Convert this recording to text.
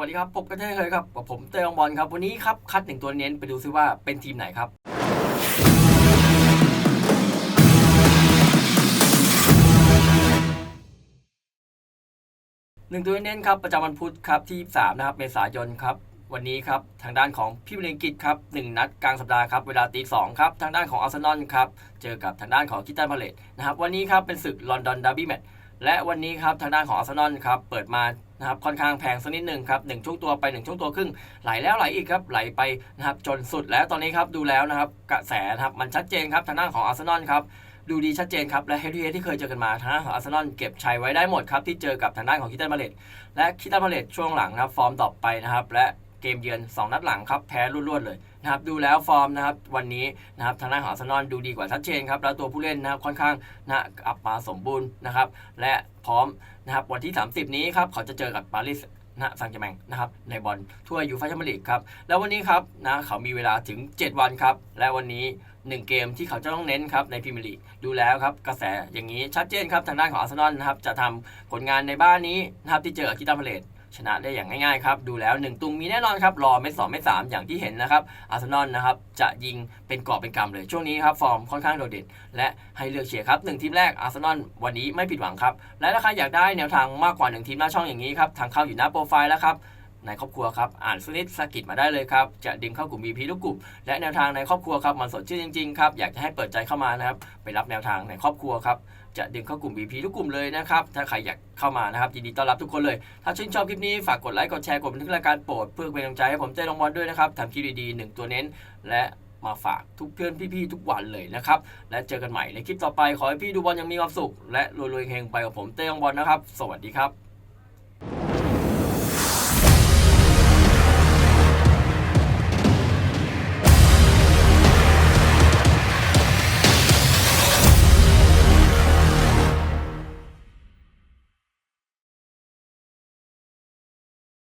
วัสดีครับพบกันเช่นเคยครับกับผมเตยองบอลครับวันนี้ครับคัดหนึ่งตัวเน้นไปดูซิว่าเป็นทีมไหนครับ หนึ่งตัวเน้นครับประจำวันพุธครับที่ 3 นะครับ เมษายนครับวันนี้ครับทางด้านของพี่บริงกิตครับหนึ่งนัดกลางสัปดาห์ครับเวลาตีสองครับทางด้านของอาร์เซนอลครับเจอกับทางด้านของกิตตันพาเลตนะครับวันนี้ครับเป็นศึกลอนดอนดาร์บี้แมตช์และวันนี้ครับทางด้านของอาร์เซนอลครับเปิดมา นะครับค่อนข้างแพงสักนิดหนึ่งครับหนึ่งช่วงตัวไปหนึ่งช่วงตัวครึ่งไหลแล้วไหลอีกครับไหลไปนะครับจนสุดแล้วตอนนี้ครับดูแล้วนะครับกระแสนะครับมันชัดเจนครับทางด้านของอาร์เซนอลครับดูดีชัดเจนครับและเฮดทูเฮดที่เคยเจอกันมาทางด้านของอาร์เซนอลเก็บชัยไว้ได้หมดครับที่เจอกับทางด้านของคิตเตอร์มาเลตและคิตเตอร์มาเลตช่วงหลังนะครับฟอร์มต่อไปนะครับและ เกมเยือน 2 นัดหลังครับแพ้รวดๆเลยนะครับดูแล้วฟอร์มนะครับวันนี้นะครับทางด้านของอาร์เซนอลดูดีกว่าชัดเจนครับแล้วตัวผู้เล่นนะครับค่อนข้างนะกลับมาสมบูรณ์นะครับและพร้อมนะครับวันที่ 30 นี้ครับเขาจะเจอกับปารีสนะซังเจแมงนะครับในบอลถ้วยยูฟ่าแชมเปี้ยนลีกครับแล้ววันนี้ครับนะเขามีเวลาถึง 7 วันครับและวันนี้ 1 เกมที่เขาจะต้องเน้นครับในพรีเมียร์ลีกดูแล้วครับกระแสอย่างนี้ชัดเจนครับทางด้านของอาร์เซนอลนะครับจะทำผลงานในบ้านนี้นะครับที่เจอกับคิตันพาเลต ชนะได้อย่างง่ายๆครับดูแล้ว 1 ตุงมีแน่นอนครับรอเม็ดสองเม็ดสามอย่างที่เห็นนะครับอาร์เซนอลนะครับจะยิงเป็นกอบเป็นกำเลยช่วงนี้ครับฟอร์มค่อนข้างโดดเด่นและให้เลือกเชียร์ครับหนึ่งทีมแรกอาร์เซนอลวันนี้ไม่ผิดหวังครับและถ้าใครอยากได้แนวทางมากกว่า 1 ทีมหน้าช่องอย่างนี้ครับทางเข้าอยู่หน้าโปรไฟล์แล้วครับ ในครอบครัวครับ อ่านสนิทสกิดมาได้เลยครับ จะดึงเข้ากลุ่ม VP ทุกกลุ่ม และแนวทางในครอบครัวครับ มันสดชื่นจริงๆครับ อยากจะให้เปิดใจเข้ามานะครับ ไปรับแนวทางในครอบครัวครับ จะดึงเข้ากลุ่ม VP ทุกกลุ่มเลยนะครับ ถ้าใครอยากเข้ามานะครับ ยินดีต้อนรับทุกคนเลย ถ้าชื่นชอบคลิปนี้ ฝากกดไลค์ กดแชร์ กดบันทึกรายการโปรด เพื่อเป็นกำลังใจให้ผมเต้ลงบอลด้วยนะครับทำคลิปดีๆหนึ่งตัวเน้น และมาฝากทุกเพื่อนพี่ๆทุกวันเลยนะครับ และเจอกันใหม่ในคลิปต่อไป ขอให้พี่ดูบอลยังมีความสุข และรวยๆเฮงไปกับผมเต้ลงบอลนะครับ สวัสดีครับ